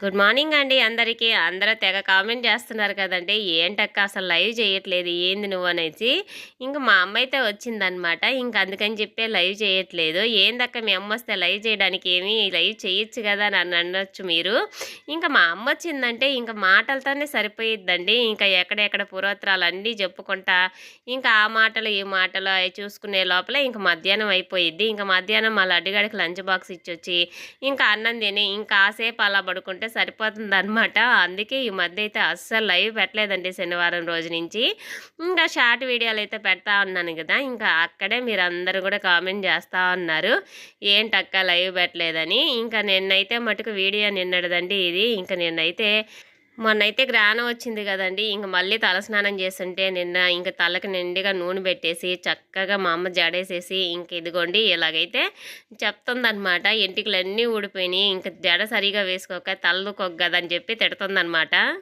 Good morning అండి అందరికీ. అందరూ తెగ కామెంట్ చేస్తున్నారు కదండి. ఏంటక్క అసలు లైవ్ చేయట్లేదు ఏంది నువ్వు అనేసి. ఇంక మా అమ్మ అయితే వచ్చిందనమాట ఇంక అందుకని చెప్పే లైవ్ చేయట్లేదు. ఏందక్క మీ అమ్మ వస్తే లైవ్ చేయడానికి ఏమి లైవ్ చేయొచ్చు కదా అని అనొచ్చు మీరు. ఇంకా మా అమ్మ వచ్చిందంటే ఇంకా మాటలతోనే సరిపోయిద్దండి. ఇంకా ఎక్కడెక్కడ పురోత్తరాలు అన్నీ చెప్పుకుంటా ఇంకా ఆ మాటలు ఈ మాటలు అవి చూసుకునే లోపల ఇంకా మధ్యాహ్నం అయిపోయిద్ది. ఇంకా మధ్యాహ్నం మళ్ళీ అడ్డుగాడికి లంచ్ బాక్స్ ఇచ్చొచ్చి ఇంకా అన్నం తిని ఇంకా కాసేపు అలా పడుకుంటే సరిపోతుంది అనమాట అందుకే ఈ మధ్య అయితే అస్సలు లైవ్ పెట్టలేదండి శనివారం రోజు నుంచి. ఇంకా షార్ట్ వీడియోలు అయితే పెడతా ఉన్నాను కదా ఇంకా అక్కడే మీరు అందరూ కూడా కామెంట్ చేస్తూ ఉన్నారు. ఏంటక్క లైవ్ పెట్టలేదని? ఇంకా నిన్నైతే మటుకు వీడియో నిన్నడదండి ఇది. ఇంకా నిన్నైతే మొన్నైతే గ్రానం వచ్చింది కదండి. ఇంక మళ్ళీ తలస్నానం చేస్తుంటే నిన్న ఇంక తలకు నిండుగా నూనె పెట్టేసి చక్కగా మా అమ్మ జడేసేసి ఇంక ఇదిగోండి ఇలాగైతే చెప్తుందనమాట ఎంటికలు అన్నీ ఊడిపోయినాయి. ఇంక జడ సరిగా వేసుకోక తలదుకోగదని చెప్పి తిడుతుందనమాట